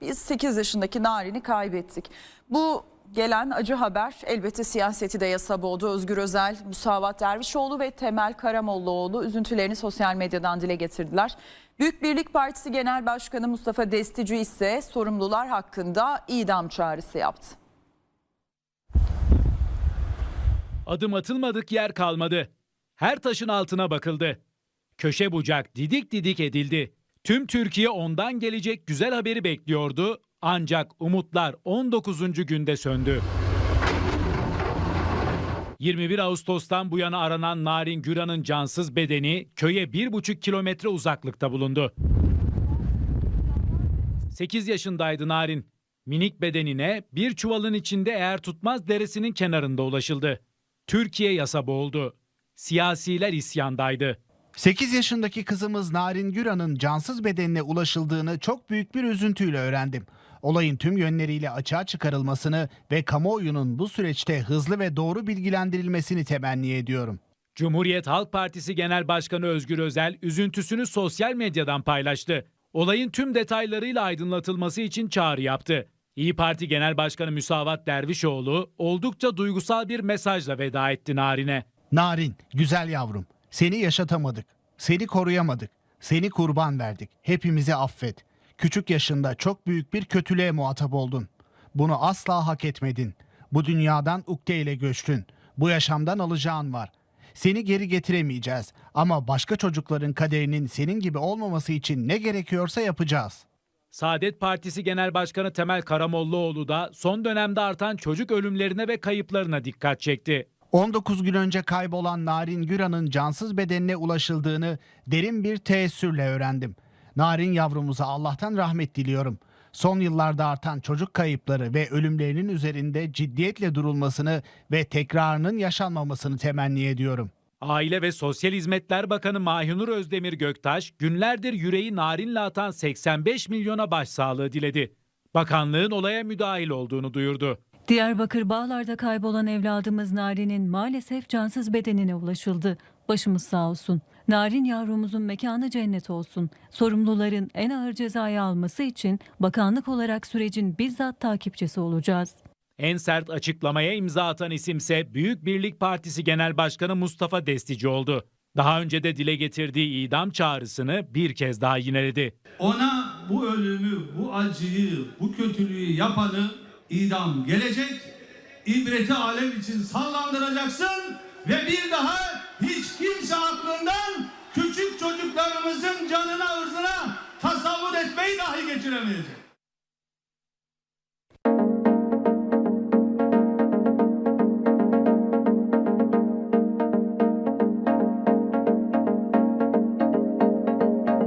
Biz 8 yaşındaki Narin'i kaybettik. Bu gelen acı haber elbette siyaseti de yasa boğdu. Özgür Özel, Musavat Dervişoğlu ve Temel Karamollaoğlu üzüntülerini sosyal medyadan dile getirdiler. Büyük Birlik Partisi Genel Başkanı Mustafa Destici ise sorumlular hakkında idam çağrısı yaptı. Adım atılmadık yer kalmadı. Her taşın altına bakıldı. Köşe bucak didik didik edildi. Tüm Türkiye ondan gelecek güzel haberi bekliyordu. Ancak umutlar 19. günde söndü. 21 Ağustos'tan bu yana aranan Narin Güran'ın cansız bedeni köye 1,5 kilometre uzaklıkta bulundu. 8 yaşındaydı Narin. Minik bedenine bir çuvalın içinde eğer tutmaz deresinin kenarında ulaşıldı. Türkiye yasa boğuldu. Siyasiler isyandaydı. 8 yaşındaki kızımız Narin Güran'ın cansız bedenine ulaşıldığını çok büyük bir üzüntüyle öğrendim. Olayın tüm yönleriyle açığa çıkarılmasını ve kamuoyunun bu süreçte hızlı ve doğru bilgilendirilmesini temenni ediyorum. Cumhuriyet Halk Partisi Genel Başkanı Özgür Özel üzüntüsünü sosyal medyadan paylaştı. Olayın tüm detaylarıyla aydınlatılması için çağrı yaptı. İyi Parti Genel Başkanı Müsavat Dervişoğlu oldukça duygusal bir mesajla veda etti Narin'e. Narin, güzel yavrum, seni yaşatamadık, seni koruyamadık, seni kurban verdik, hepimizi affet. Küçük yaşında çok büyük bir kötülüğe muhatap oldun. Bunu asla hak etmedin. Bu dünyadan ukde ile göçtün. Bu yaşamdan alacağın var. Seni geri getiremeyeceğiz ama başka çocukların kaderinin senin gibi olmaması için ne gerekiyorsa yapacağız. Saadet Partisi Genel Başkanı Temel Karamollaoğlu da son dönemde artan çocuk ölümlerine ve kayıplarına dikkat çekti. 19 gün önce kaybolan Narin Güran'ın cansız bedenine ulaşıldığını derin bir teessürle öğrendim. Narin yavrumuza Allah'tan rahmet diliyorum. Son yıllarda artan çocuk kayıpları ve ölümlerinin üzerinde ciddiyetle durulmasını ve tekrarının yaşanmamasını temenni ediyorum. Aile ve Sosyal Hizmetler Bakanı Mahinur Özdemir Göktaş günlerdir yüreği narinle atan 85 milyona başsağlığı diledi. Bakanlığın olaya müdahil olduğunu duyurdu. Diyarbakır Bağlar'da kaybolan evladımız Narin'in maalesef cansız bedenine ulaşıldı. Başımız sağ olsun. Narin yavrumuzun mekanı cennet olsun. Sorumluların en ağır cezayı alması için bakanlık olarak sürecin bizzat takipçisi olacağız. En sert açıklamaya imza atan isimse Büyük Birlik Partisi Genel Başkanı Mustafa Destici oldu. Daha önce de dile getirdiği idam çağrısını bir kez daha yineledi. Ona bu ölümü, bu acıyı, bu kötülüğü yapanı idam gelecek. İbreti alem için sallandıracaksın ve bir daha hiç kimse aklından küçük çocuklarımızın canına ırzına tasavvur etmeyi dahi geçiremeyecek.